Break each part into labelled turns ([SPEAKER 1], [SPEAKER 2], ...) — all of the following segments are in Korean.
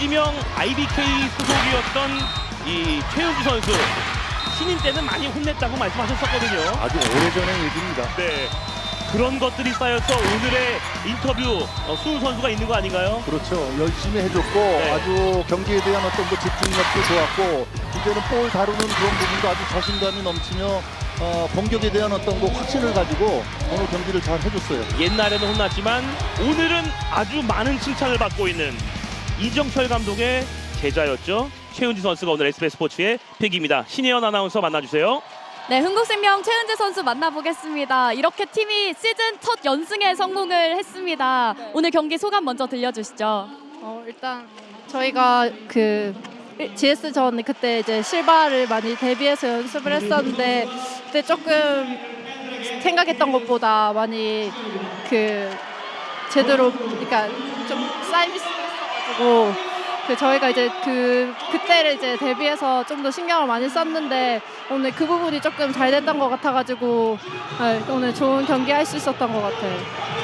[SPEAKER 1] 김지명 IBK 소속이었던 이 최윤주 선수 신인 때는 많이 혼냈다고 말씀하셨었거든요.
[SPEAKER 2] 아주 오래전의 얘기입니다.
[SPEAKER 1] 네. 그런 것들이 쌓여서 오늘의 인터뷰 어, 수훈 선수가 있는 거 아닌가요?
[SPEAKER 2] 그렇죠. 열심히 해줬고
[SPEAKER 1] 네.
[SPEAKER 2] 아주 경기에 대한 어떤 그 집중력도 좋았고 이제는 볼 다루는 그런 부분도 아주 자신감이 넘치며 어, 공격에 대한 어떤 그 확신을 가지고 오늘 경기를 잘 해줬어요.
[SPEAKER 1] 옛날에는 혼났지만 오늘은 아주 많은 칭찬을 받고 있는 이정철 감독의 제자였죠. 최윤지 선수가 오늘 SBS 스포츠의 픽입니다. 신혜연 아나운서 만나주세요.
[SPEAKER 3] 네, 흥국생명 최은재 선수 만나보겠습니다. 이렇게 팀이 시즌 첫 연승에 성공을 했습니다. 오늘 경기 소감 먼저 들려주시죠.
[SPEAKER 4] 어, 일단 저희가 그 GS 전 그때 이제 실바를 많이 대비해서 연습을 했었는데 그때 조금 생각했던 것보다 많이 그 제대로 그러니까 좀 사이미스 했어가지고 그 저희가 이제 그 그때를 이제 대비해서 좀 더 신경을 많이 썼는데 오늘 그 부분이 조금 잘 됐던 것 같아가지고 네, 오늘 좋은 경기 할 수 있었던 것 같아요.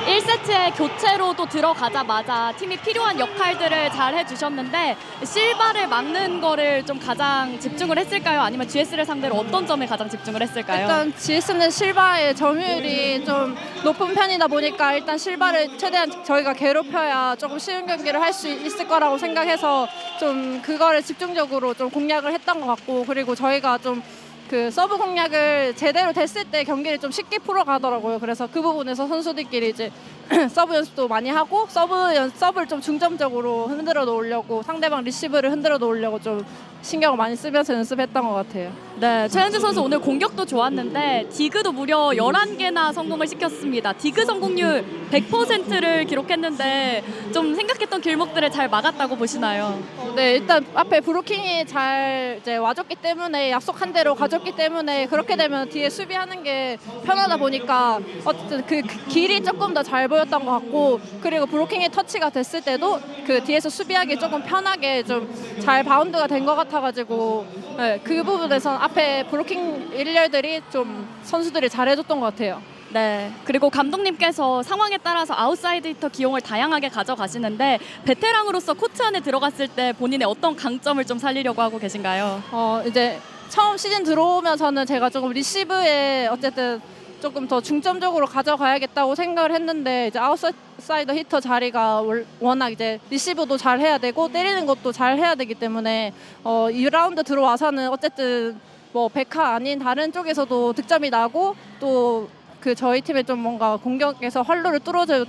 [SPEAKER 3] 1세트에 교체로 또 들어가자마자 팀이 필요한 역할들을 잘 해주셨는데 실바를 막는 거를 좀 가장 집중을 했을까요? 아니면 GS를 상대로 어떤 점에 가장 집중을 했을까요?
[SPEAKER 4] 일단 GS는 실바의 점유율이 좀 높은 편이다 보니까 일단 실바를 최대한 저희가 괴롭혀야 조금 쉬운 경기를 할 수 있을 거라고 생각해서 좀 그거를 집중적으로 좀 공략을 했던 것 같고 그리고 저희가 좀 그 서브 공략을 제대로 됐을 때 경기를 좀 쉽게 풀어가더라고요. 그래서 그 부분에서 선수들끼리 이제 서브 연습도 많이 하고 서브 연 서브를 좀 중점적으로 흔들어 놓으려고 상대방 리시브를 흔들어 놓으려고 좀 신경을 많이 쓰면서 연습했던 것 같아요.
[SPEAKER 3] 네, 최현주 선수 오늘 공격도 좋았는데 디그도 무려 11개나 성공을 시켰습니다. 디그 성공률 100%를 기록했는데 좀 생각했던 길목들을 잘 막았다고 보시나요?
[SPEAKER 4] 어, 네, 일단 앞에 브로킹이 잘 이제 와줬기 때문에 약속한 대로 가졌기 때문에 그렇게 되면 뒤에 수비하는 게 편하다 보니까 어쨌든 그, 그 길이 조금 더 잘 보였던 것 같고 그리고 브로킹의 터치가 됐을 때도 그 뒤에서 수비하기 조금 편하게 좀 잘 바운드가 된 것 같아 가지고 네, 그 부분에선 앞에 브로킹 일렬들이 좀 선수들이 잘해줬던 것 같아요.
[SPEAKER 3] 네. 그리고 감독님께서 상황에 따라서 아웃사이드 히터 기용을 다양하게 가져가시는데 베테랑으로서 코트 안에 들어갔을 때 본인의 어떤 강점을 좀 살리려고 하고 계신가요?
[SPEAKER 4] 어 이제 처음 시즌 들어오면서는 제가 조금 리시브에 어쨌든 조금 더 중점적으로 가져가야겠다고 생각을 했는데 이제 아웃사이더 히터 자리가 월- 워낙 이제 리시브도 잘 해야 되고 때리는 것도 잘 해야 되기 때문에 어 2라운드 들어와서는 어쨌든 뭐 백화 아닌 다른 쪽에서도 득점이 나고 또 그 저희 팀에 좀 뭔가 공격에서 활로를 뚫어줘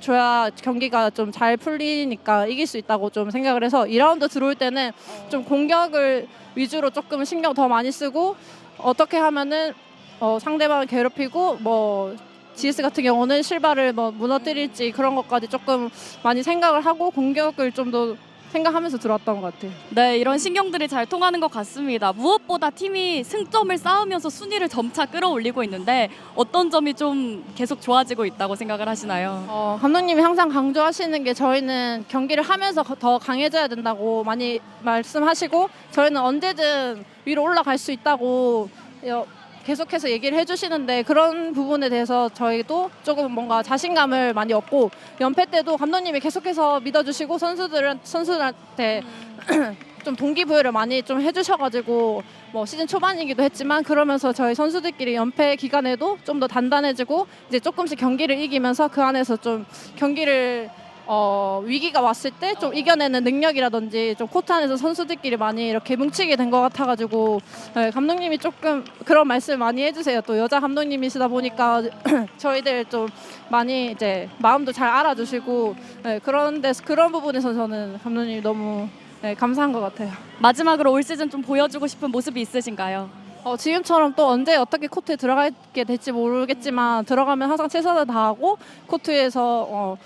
[SPEAKER 4] 줘야 경기가 좀 잘 풀리니까 이길 수 있다고 좀 생각을 해서 2라운드 들어올 때는 좀 공격을 위주로 조금 신경 더 많이 쓰고 어떻게 하면은 어, 상대방을 괴롭히고 뭐 GS 같은 경우는 실바를 뭐 무너뜨릴지 그런 것까지 조금 많이 생각을 하고 공격을 좀 더 생각하면서 들어왔던 것 같아요.
[SPEAKER 3] 네, 이런 신경들이 잘 통하는 것 같습니다. 무엇보다 팀이 승점을 쌓으면서 순위를 점차 끌어올리고 있는데 어떤 점이 좀 계속 좋아지고 있다고 생각을 하시나요?
[SPEAKER 4] 어, 감독님이 항상 강조하시는 게 저희는 경기를 하면서 더 강해져야 된다고 많이 말씀하시고 저희는 언제든 위로 올라갈 수 있다고 여- 계속해서 얘기를 해주시는데 그런 부분에 대해서 저희도 조금 뭔가 자신감을 많이 얻고 연패 때도 감독님이 계속해서 믿어주시고 선수들은 선수들한테 좀 동기부여를 많이 좀 해주셔가지고 뭐 시즌 초반이기도 했지만 그러면서 저희 선수들끼리 연패 기간에도 좀 더 단단해지고 이제 조금씩 경기를 이기면서 그 안에서 좀 경기를 어, 위기가 왔을 때 좀 이겨내는 능력이라든지 좀 코트 안에서 선수들끼리 많이 이렇게 뭉치게 된 것 같아가지고 네, 감독님이 조금 그런 말씀 많이 해주세요. 또 여자 감독님이시다 보니까 저희들 좀 많이 이제 마음도 잘 알아주시고 네, 그런 데서 그런 부분에서 저는 감독님이 너무 네, 감사한 것 같아요.
[SPEAKER 3] 마지막으로 올 시즌 좀 보여주고 싶은 모습이 있으신가요?
[SPEAKER 4] 어, 지금처럼 또 언제 어떻게 코트에 들어가게 될지 모르겠지만 들어가면 항상 최선을 다하고 코트에서 어,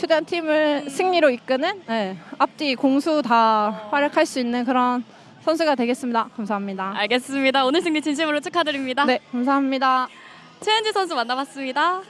[SPEAKER 4] 최대한 팀을 승리로 이끄는 네, 앞뒤 공수 다 활약할 수 있는 그런 선수가 되겠습니다. 감사합니다.
[SPEAKER 3] 알겠습니다. 오늘 승리 진심으로 축하드립니다.
[SPEAKER 4] 네, 감사합니다.
[SPEAKER 3] 최은지 선수 만나봤습니다.